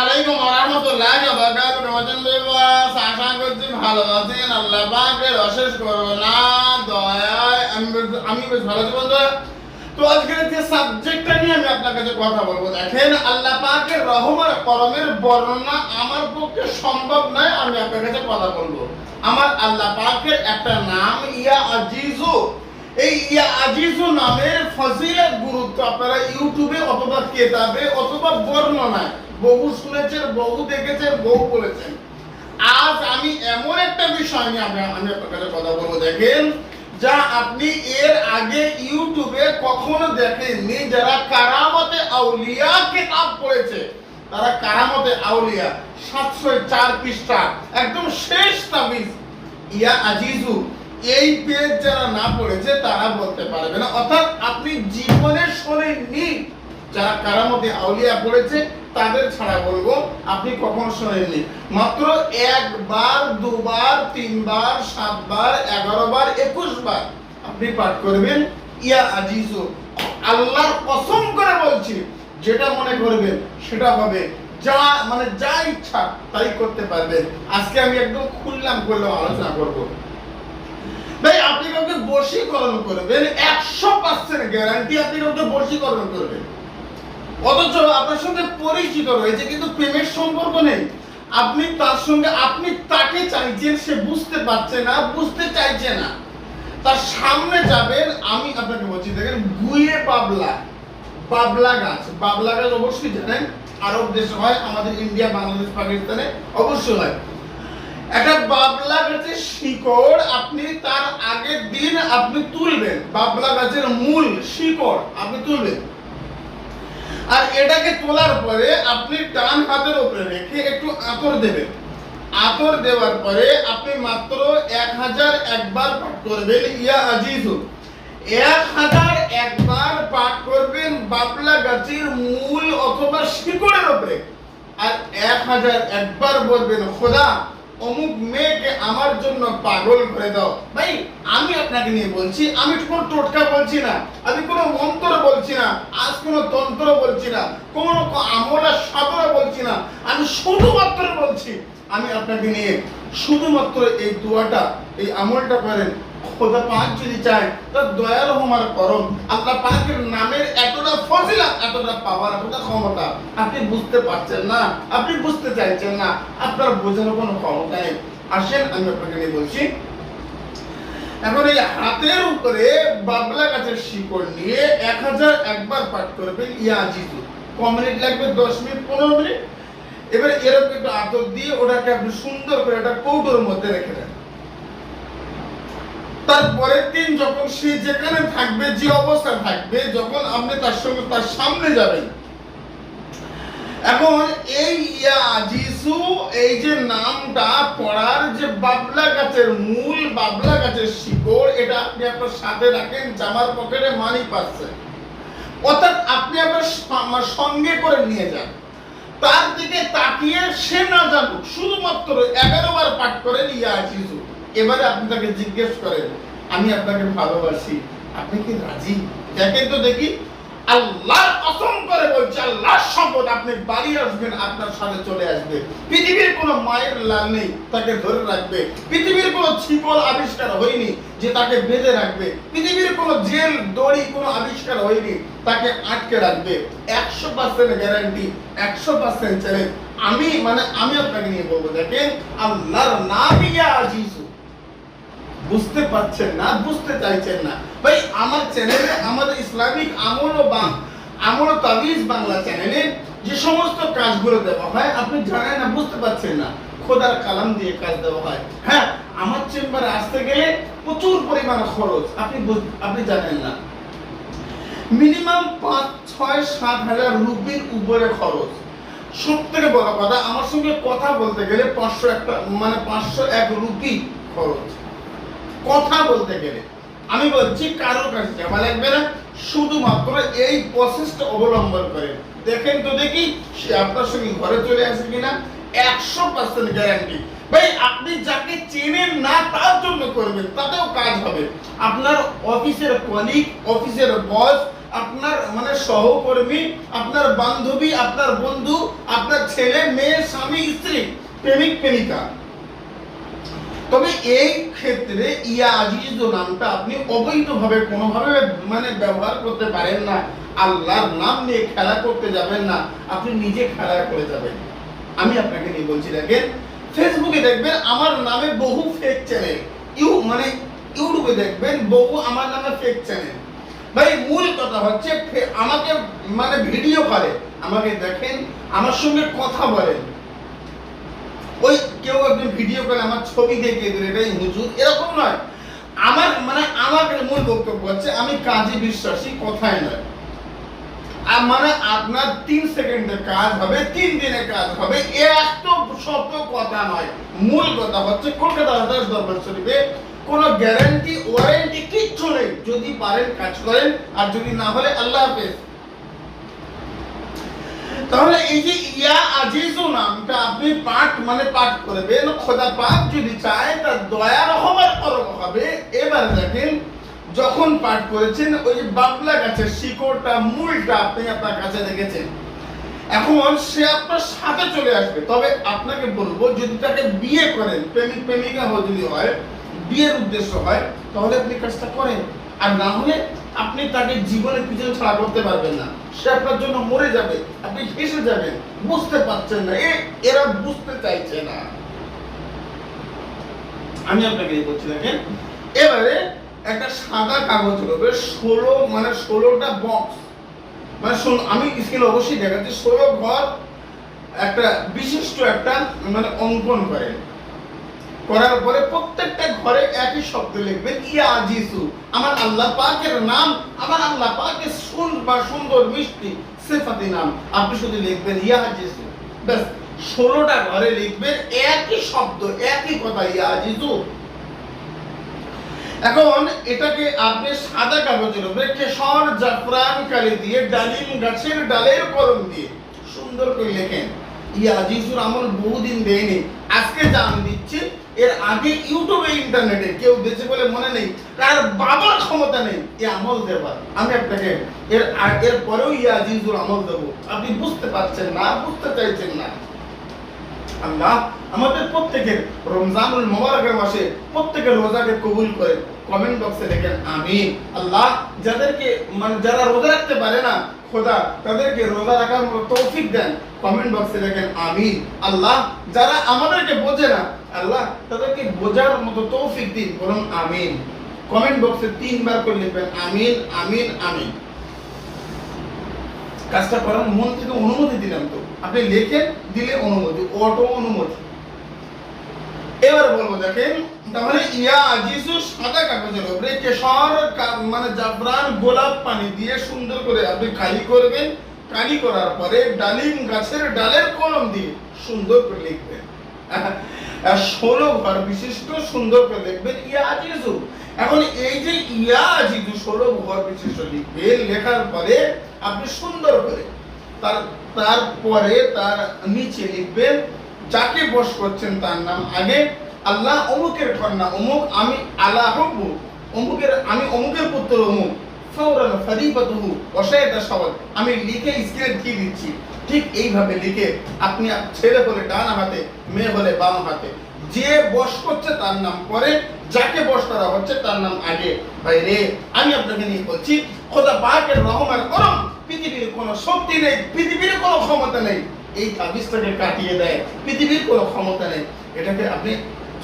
আলাইকুম রহমতুল্লাহ বারকাতুহু রহমতুল বিবাস আশা করছি, ভালো আছেন, আল্লাহ পাকের অশেষ করুণা, দয়ায়। আমি আমি বেশ ভালো আছি বন্ধুরা। তো আজকের যে সাবজেক্টটা নিয়ে আমি আপনার কাছে কথা বলব, দেখেন, আল্লাহ পাকের রহমান করমের বর্ণনা আমার পক্ষে সম্ভব নয়, আমি আপনার কাছে কথা বলব। আমার আল্লাহ পাকের একটা নাম, ইয়া আজিজু। এই আজিজু নামের ফজিলত গুরুত্ব আপনারা ইউটিউবে অথবা কেতাবে অথবা বর্ণনায় বহু শুনেছেন, বহু দেখেছেন, বহু বলেছেন। আজ আমি এমন একটা বিষয় আমি আমি আপনার কাছে কথা বলব। দেখেন, যা আপনি এর আগে ইউটিউবে কখনো দেখেননি, যারা কারামতে আউলিয়া কিতাব পড়েছে, তারা কারামতে আউলিয়া সাতশো চার পৃষ্ঠা, একদম শেষ তাবিজ। ইয়া আজিজু এই পেজ যারা না পড়েছে, তারা বলতে পারবে না। অর্থাৎ আপনি জীবনে শোনেননি। যারা কারামতে আউলিয়া পড়েছে, তাদের ছাড়া বলব, আপনি কখনো শোনেননি। মাত্র একবার, দুবার, তিনবার, সাতবার এগারো বার একুশ বার আপনি পাঠ করবেন। ইয়া আজিজু, আল্লাহর কসম করে বলছি, যেটা মনে করবেন, সেটা হবে। যা মানে যা ইচ্ছা, তাই করতে পারবেন। আজকে আমি একদম খুললাম করলাম আলোচনা করব। ভাই, আপনি কাউকে বশীকরণ করবেন। একশো পার্সেন্ট গ্যারান্টি আপনি কাউকে বশীকরণ করবেন। অথচ আপনার সঙ্গে পরিচিত রয়েছে, কিন্তু প্রেমের সম্পর্ক নেই। আপনি তার সঙ্গে, আপনি তাকে চাইছেন, সে বুঝতে পারছে না, বুঝতে চাইছে না। তার সামনে যাবেন, আমি আপনাকে বলছি, দেখেন, গুয়ে বাবলা বাবলা গাছ। বাবলা গাছ অবশ্যই জানেন, আরব দেশে হয়, আমাদের ইন্ডিয়া, বাংলাদেশ, পাকিস্তানে অবশ্যই হয়। একটা বাবলা গাছের শিকড় আপনি তার আগের দিন আপনি তুলবেন। বাবলা গাছের মূল শিকড় আপনি তুলবেন। আর এটাকে তোলার পরে আপনি ডান হাতের উপরে রেখে একটু আতর দেবেন। আতর দেওয়ার পরে আপনি মাত্র এক হাজার একবার পাঠ করবেন, ইয়া আজিজু। এক হাজার একবার পাঠ করবেন বাবলা গাছের মূল অথবা শিকড়ের উপরে। আর এক হাজার একবার বলবেন, খোদা অমুক মেয়েকে আমার জন্য পাগল করে দাও। ভাই, আমি আপনাকে নিয়ে বলছি, আমি কোনো টোটকা বলছি না, আমি কোনো মন্ত্র বলছি না, আজ কোনো তন্ত্র বলছি না, কোনো আমরা সাদর বলছি না, আমি শুধুমাত্র বলছি, আমি আপনাকে নিয়ে শুধুমাত্র এই দোয়াটা, এই আমলটা করেন। খোদা পাক যদি চায় তার দয়ার রহমার করম আল্লাহ পাকের নামের এতটা ফজিলত, এতটা পাওয়ার এতটা ক্ষমতা, আপনি বুঝতে পারছেন না, আপনি বুঝতে চাইছেন না, আপনার বোঝার কোনো ক্ষমতা নেই। আসেন, আমি আপনাকে বলছি। এখন এই হাতের উপরে বাবলা গাছের শিকড় নিয়ে এক হাজার একবার পাঠ করবেন ইয়া আজিজু ক মিনিট লাগবে? দশ মিনিট? পনেরো মিনিট? এবারে এরকম একটু আতর দিয়ে ওটাকে আপনি সুন্দর করে একটা কৌটোর মধ্যে রেখে দেন। তারপরের দিন যখন সে যেখানে থাকবে, যে অবস্থা থাকবে, যখন আপনি তার সঙ্গে তার সামনে যাবেন। এখন এই ইয়া আজিসু, এই যে নামটা পড়ার যে বাবলা গাছের মূল, বাবলা গাছের শিকড়, এটা আপনি আপনার সাথে রাখেন, জামার পকেটে মানি পাচ্ছেন অর্থাৎ আপনি আপনার সঙ্গে করে নিয়ে যান। তার দিকে তাকিয়ে সে না জানুক, শুধুমাত্র এগারো বার পাঠ করেন ইয়া আজিজু এবারে আপনি তাকে জিজ্ঞেস করেন, আমি আপনাকে ভালোবাসি, আপনি কি রাজি? দেখেন তো দেখি, আল্লাহর কসম করে বলছে, আল্লাহর সম্পদ আপনি বাড়ি আসবেন, আপনার সাথে চলে আসবে। পৃথিবীর কোনো মায়ের লাল নেই, তাকে ধরে রাখবে। পৃথিবীর কোনো ছিপল আবিষ্কার হয়নি যে তাকে বেঁধে রাখবে। পৃথিবীর কোনো জেল, দড়ি কোনো আবিষ্কার হয়নি, তাকে আটকে রাখবে। একশো পার্সেন্ট গ্যারান্টি একশো পার্সেন্ট চ্যালেঞ্জ আমি মানে আমি আপনাকে নিয়ে বলব, দেখেন, আল্লাহর নাম ইয়া আজিজু বুঝতে পারছেন না, বুঝতে চাইছেন না। ভাই, আমার চ্যানেলে, আমাদের ইসলামিক আমল ও বাং আমল তাবিজ বাংলা চ্যানেলে যে সমস্ত কাজগুলো দেওয়া হয়, আপনি জানেন না, বুঝতে পারছেন না। খোদার কালাম দিয়ে কাজ দেওয়া হয়। হ্যাঁ আমার চেম্বারে আসতে গেলে প্রচুর পরিমাণ খরচ, আপনি আপনি জানেন না। মিনিমাম পাঁচ, ছয়, সাত হাজার রুপির উপরে খরচ। সব থেকে বড় কথা, আমার সঙ্গে কথা বলতে গেলে পাঁচশো একটা মানে পাঁচশো এক রুপি খরচ। কথা বলতে গেলে। আমি বলছি কারোর কাছে যাওয়া লাগবে না, শুধুমাত্র এই প্রসেসটা অবলম্বন করে। দেখেন তো দেখি, সে আপনার সঙ্গে ঘরে চলে আসে কিনা, একশো পার্সেন্ট গ্যারান্টি ভাই, আপনি যাকে চেনেন না, তার জন্য করবেন, তাতেও কাজ হবে। আপনার অফিসের কলিগ অফিসের বস আপনার মানে সহকর্মী, আপনার বান্ধবী, আপনার বন্ধু, আপনার ছেলে, মেয়ে, স্বামী, স্ত্রী, প্রেমিক, প্রেমিকা। তবে এই ক্ষেত্রে ইয়া আজিজ নামটা আপনি অবৈধভাবে, কোনোভাবে মানে ব্যবহার করতে পারেন না। আল্লাহর নাম নিয়ে খেলা করতে যাবেন না। আপনি নিজে খেলা করে যাবেন। আমি আপনাকে নিয়ে বলছি, দেখেন, ফেসবুকে দেখবেন আমার নামে বহু ফেক চ্যানেল ইউ মানে ইউটিউবে দেখবেন বহু আমার নামে ফেক চ্যানেল ভাই, মূল কথা হচ্ছে আমাকে মানে ভিডিও করে। আমাকে দেখেন, আমার সঙ্গে কথা বলেন। ওই কেউ একজন ভিডিও করে আমার ছবি দেখিয়ে দিল, এটাই হুজুর। এরকম নয়। আমার মানে আমার মূল বক্তব্য হচ্ছে, আমি কাজে বিশ্বাসী কথায় নয়। আর মানে আপনার তিন সেকেন্ডের কাজ হবে, তিন দিনের কাজ হবে এত শত কথা নয়। মূল কথা হচ্ছে, কলকাতা হাজার দরবার শরীফে কোনো গ্যারান্টি ওয়ারেন্টি কিচ্ছু নেই। যদি পারেন কাজ করেন, আর যদি না হলে আল্লাহ হাফেজ। তাহলে এই যে ইয়া আজিজু নামটা আপনি পাঠ মানে পাঠ করবেন, খোদা পাক যদি চায় তার দয়া রহমত করম হবে। এবার দেখেন, যখন পাঠ করেছেন, ওই বাবলা গাছের শিকড়টা, মূলটা আপনি আপনার কাছে রেখেছেন। এখন সে আপনার সাথে চলে আসবে। তবে আপনাকে বলব, যদি তাকে বিয়ে করেন, প্রেমিক, প্রেমিকা যদি হয়, বিয়ের উদ্দেশ্য হয়, তাহলে আপনি কাজটা করেন। আর না হলে আপনি তাকে জীবনের পিছনে ছাড়া করতে পারবেন না। সে আপনার জন্য মরে যাবে, আপনি ফেসে যাবেন, বুঝতে পারছেন না। এ এরা বুঝতে চাইছে না। আমি আপনাকে এই বলছি দেখেন, এবারে একটা সাদা কাগজ হবে, ষোলো মানে ষোলোটা বক্স মানে শোন, আমি স্ক্রিনে অবশ্যই দেখাচ্ছি, ষোলো ঘর, একটা বিশিষ্ট একটা মানে অঙ্কন করেন করার পরে ঘরে একই শব্দ লিখবেন ইয়া আজিসু আমার আল্লাহ পাকের নাম, আমার আল্লাহ পাকের সুন বা সুন্দর মিষ্টি সিফাতি নাম। আপনি শুধু লিখবেন ইয়া আজিসু ব্যাস, ষোলোটা ঘরে লিখবেন একই শব্দ, একই কথা ইয়া আজিসু এখন এটাকে আপনি সাদা কাগজের উপরে কেশর জাফরান কালি দিয়ে ডালিম গাছের ডালের কলম দিয়ে সুন্দর করে লেখেন। ইয়া আজিজুর আমল বহুদিন দেয়নি। আজকে জান দিচ্ছি এর আগে ইউটিউবে, ইন্টারনেটে কেউ দিয়েছে বলে মনে নেই, তার বাবার ক্ষমতা নেই, এ আমল দেবার আমি আপনাকে এর এর পরেও ইয়া আজিজুর আমল দেবো। আপনি বুঝতে পারছেন না, বুঝতে চাইছেন না। আল্লাহ আমাদের প্রত্যেকের রমজানুল মোবারকের মাসে প্রত্যেকের রোজাকে কবুল করে কমেন্ট বক্সে লেখেন আমি আল্লাহ যাদেরকে মানে যারা রোজা রাখতে পারে না, খোদা তাদেরকে রোজা রাখার তৌফিক দেন কমেন্ট বক্সে লেখেন আমি আল্লাহ যারা আমাদেরকে বোঝে না আল্লাহ তাদেরকে বোঝার মতো তৌফিক দিন বলুন আমিন। কমেন্ট বক্সে তিনবার করে লিখবেন, আমিন আমিন আমিন। কাজটা করার মন থেকে অনুমতি দিলাম তো। আপনি লেখেন, দিলে অনুমতি, অটো অনুমতি। এবার বলব, দেখেন, তাহলে ইয়া সাদা কাগজের উপরে কেশর মানে গোলাপ পানি দিয়ে সুন্দর করে আপনি কালি করবেন। কালি করার পরে ডালিম গাছের ডালের কলম দিয়ে সুন্দর করে লিখবেন। ষোলো ঘর বিশিষ্ট সুন্দর করে লিখবেন ইয়া আজিজু এখন এই যে ইয়া আজিজু ষোলো ঘর বিশিষ্ট লিখবেন লেখার পরে আপনি সুন্দর করে তার তারপরে তার নিচে লিখবেন, যাকে বশ করছেন তার নাম আগে, আল্লাহ অমুকের কন্যা অমুক, আমি আল্লাহ অমুকের, আমি অমুকের পুত্র অমুক। ফাওরান ফারিফাতুহু ওয়াশাইতা সওয়াল। আমি লিখে স্ক্রিনে দিয়ে দিচ্ছি। ঠিক এইভাবে লিখে আপনি ছেলে হলে ডান হাতে, মেয়ে হলে বাম হাতে। যে বশ করছে তার নাম পরে, যাকে বশ করা হচ্ছে তার নাম আগে। ভাই রে, আমি আপনাকে নিয়ে বলছি, খোদা পাকের রহমান করম, পৃথিবীর কোনো শক্তি নেই, পৃথিবীর কোনো ক্ষমতা নেই। এই তাবিজটাকে কাটিয়ে দেয়, পৃথিবীর কোনো ক্ষমতা নেই। এটাকে আপনি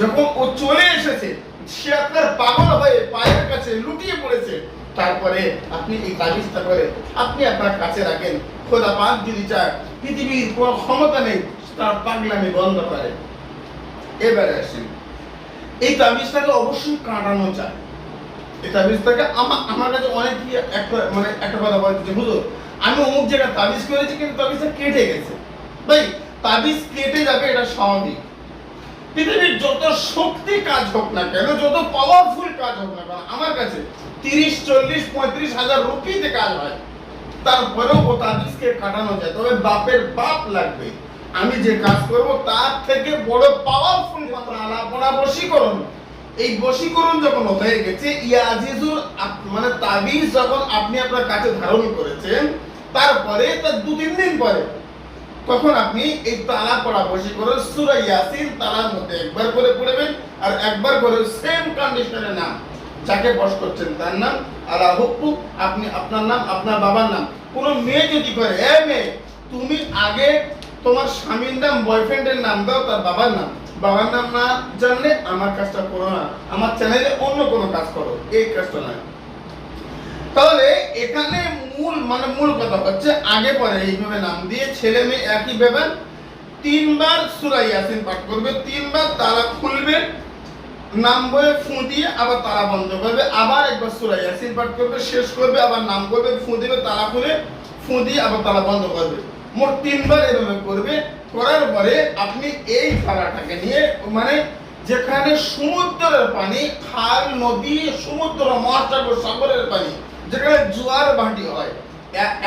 যখন ও চলে এসেছে, সে আপনার পাগল হয়ে পায়ের কাছে লুটিয়ে পড়েছে। তারপরে আপনি এই তাবিজটা করে আপনি আপনার কাছে রাখেন। খোদা পাক যদি চায়, পৃথিবীর কোনো ক্ষমতা নেই, তার পাগলামি বন্ধ করে। এবারে আসেন। এই তাবিজটাকে অবশ্যই কাটানো চায় এই তাবিজটাকে আমার আমার কাছে অনেক একটা মানে একটা কথা বলছে বুঝো আমি অমুক জায়গায় তাবিজ করেছি, কিন্তু তাবিজটা কেটে গেছে। ভাই, তাবিজ কেটে যাবে এটা স্বাভাবিক। পৃথিবীর যত শক্তি কাজ হোক না কেন, যত পাওয়ারফুল কাজ হোক না কেন, আমার কাছে তিরিশ, চল্লিশ, পঁয়ত্রিশ হাজার রুপিতে কাজ হয়। তারপরেও ও তাবিজকে কাটানো যায়। তবে বাপের বাপ লাগবে। আমি যে কাজ করব, তার থেকে বড় পাওয়ারফুল আলাপনা বশীকরণ, এই বশীকরণ যখন হয়ে গেছে ইয়াজিজুর মানে তাবিজ যখন আপনি আপনার কাছে ধারণ করেছেন, তারপরে তার দু তিন দিন পরে তখন আপনি এই তালা পড়া বশীকরণ সূরা ইয়াসিন তালার মধ্যে একবার করে পড়বেন আর একবার করে সেম কন্ডিশনের নাম, যাকে বশ করছেন তার নাম আলা হুকু আপনি আপনার নাম, আপনার বাবার নাম। কোনো মেয়ে যদি করে, এ মেয়ে, তুমি আগে তোমার স্বামীর নাম বয়ফ্রেন্ডের নাম দাও, তার বাবার নাম। বাবার নাম না জানলে আমার কাজটা করো না, আমার চ্যানেলে অন্য কোনো কাজ করো। এই কাজটা নয়। তাহলে এখানে মূল মানে মূল কথা হচ্ছে, আগে পরে এইভাবে নাম দিয়ে ছেলে মেয়ে একই ব্যাপার তিনবার সূরা ইয়াসিন পাঠ করবে, তিনবার তারা খুলবে, নাম বলে ফু দিয়ে আবার তারা বন্ধ করবে, আবার একবার সূরা ইয়াসিন পাঠ করবে, শেষ করবে, আবার নাম করবে, ফু দিবে, তালা খুলে ফু দিয়ে আবার তারা বন্ধ করবে। মোট তিনবার এভাবে করবে, করার পরে আপনি এই তালাটাকে নিয়ে মানে যেখানে সমুদ্রের পানি, খাল, নদী, সমুদ্র, মহাসাগর, সাগরের পানি যেখানে জোয়ার ভাটি হয়।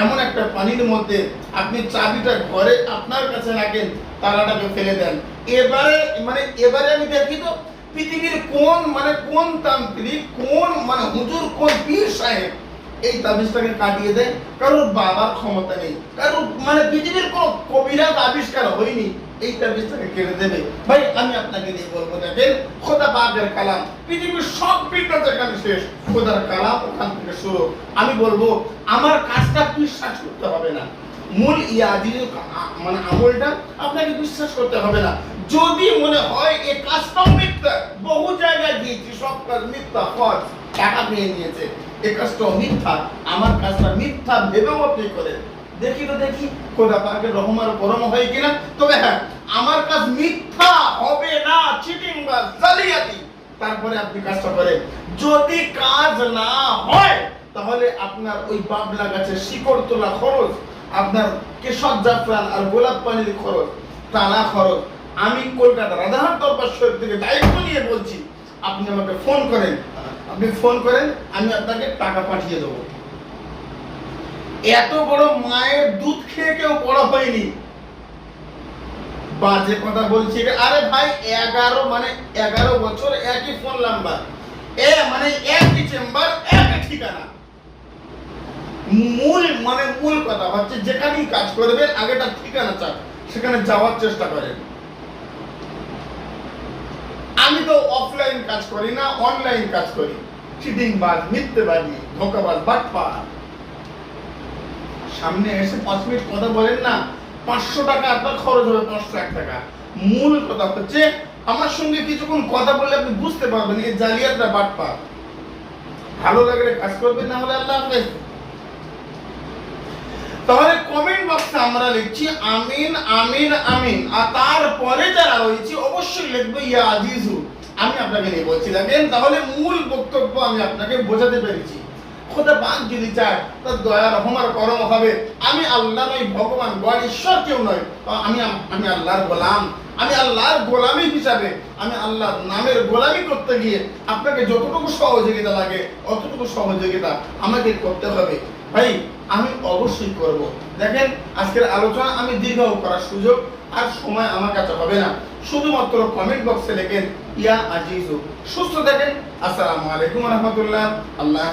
এমন একটা পানির মধ্যে আপনি চাবিটা ঘরে আপনার কাছে রাখেন তারাটাকে ফেলে দেন। এবারে মানে এবারে আমি দেখি তো, পৃথিবীর কোন মানে কোন তান্ত্রিক, কোন মানে হুজুর কোন পীর সাহেব এই তাবিজটাকে কাটিয়ে দেয়। কারোর বাবার ক্ষমতা নেই। কারোর মানে পৃথিবীর কোন কবিরাজ আবিষ্কার হয়নি। এই তাবিজটাকে কেড়ে দেবে ভাই, আমি আপনাকে দিয়ে বলব, দেখেন, খোদা পাকের কালাম। পৃথিবীর সব বিদ্যা যেখানে শেষ, খোদার কালাম ওখান থেকে শুরু। আমি বলব, আমার কাজটা বিশ্বাস করতে হবে না। মূল ইয়াজির মানে আমলটা আপনাকে বিশ্বাস করতে হবে না। যদি মনে হয় এই কাজটাও মিথ্যা, বহু জায়গায় দিয়েছি সব কাজ মিথ্যা ফজ টাকা পেয়ে নিয়েছে। এই কাজটাও মিথ্যা, আমার কাজটা মিথ্যা ভেবেও আপনি করেন। দেখি তো দেখি, খোদা পাকের রহমার পরম হয় কিনা। তবে হ্যাঁ আমার কাজ মিথ্যা হবে না, চিটিং বা জালিয়াতি। তারপরে আপনি কাজটা করেন। যদি কাজ না হয়, তাহলে আপনার ওই বাবলা গাছের শিকড় তোলা খরচ, আপনার কেশর জাফরান আর গোলাপ পানির খরচ, টানা খরচ। আমি কলকাতা রাধাহাট দরবার শরীফ থেকে দায়িত্ব নিয়ে বলছি, আপনি আমাকে ফোন করেন। আপনি ফোন করেন, আমি আপনাকে টাকা পাঠিয়ে দেবো। এত বড় মায়ের দুধ খেয়ে কেউ বড় হয়নি। বাজে কথা বলছি আরে ভাই, এগারো মানে এগারো বছর একই ফোন নাম্বার এ মানে একই চেম্বার একই ঠিকানা। মূল মানে মূল কথা হচ্ছে, যেখানেই কাজ করবেন, আগে তার ঠিকানা চান, সেখানে যাওয়ার চেষ্টা করেন। আমি তো অফলাইন কাজ করি না অনলাইন কাজ করি। চিটিং বাজ মিথ্যেবাজি ধোকাবাজ, বাটপার। সামনে এসে পাঁচ মিনিট কথা বলেন না, পাঁচশো টাকা আপনার খরচ হবে, পাঁচশো এক টাকা। মূল কথা হচ্ছে আমার সঙ্গে কিছুক্ষণ কথা বললে আপনি বুঝতে পারবেন, এই জালিয়াতটা বাটপা ভালো লাগলে কাজ করবেন, না হলে আল্লাহ হাফেজ। তাহলে কমেন্ট বক্সে আমরা লিখছি আমিন আমিন আমিন। আর তারপরে যারা রয়েছে, অবশ্যই লিখবে ইয়া আজিজু। আমি আপনাকে নিয়ে বলছি, দেখেন, তাহলে মূল বক্তব্য আমি আপনাকে বোঝাতে পেরেছি। খোদা পাক যদি চায়, তার দয়া রহমার করম হবে। আমি আল্লাহ নই, ভগবান, গড, ঈশ্বর কেউ নয় আমি আমি আল্লাহর গোলাম। আমি আল্লাহর গোলামি হিসাবে, আমি আল্লাহর নামের গোলামি করতে গিয়ে আপনাকে যতটুকু সহযোগিতা লাগে, অতটুকু সহযোগিতা আমাকে করতে হবে। ভাই আমি অবশ্যই করব। দেখেন, আজকের আলোচনা আমি দীর্ঘ করার সুযোগ আর সময় আমার কাছে হবে না। শুধুমাত্র কমেন্ট বক্সে লেখেন, ইয়া আজিজু। সুস্থ থাকেন। আসসালামু আলাইকুম রহমতুল্লাহ। আল্লাহ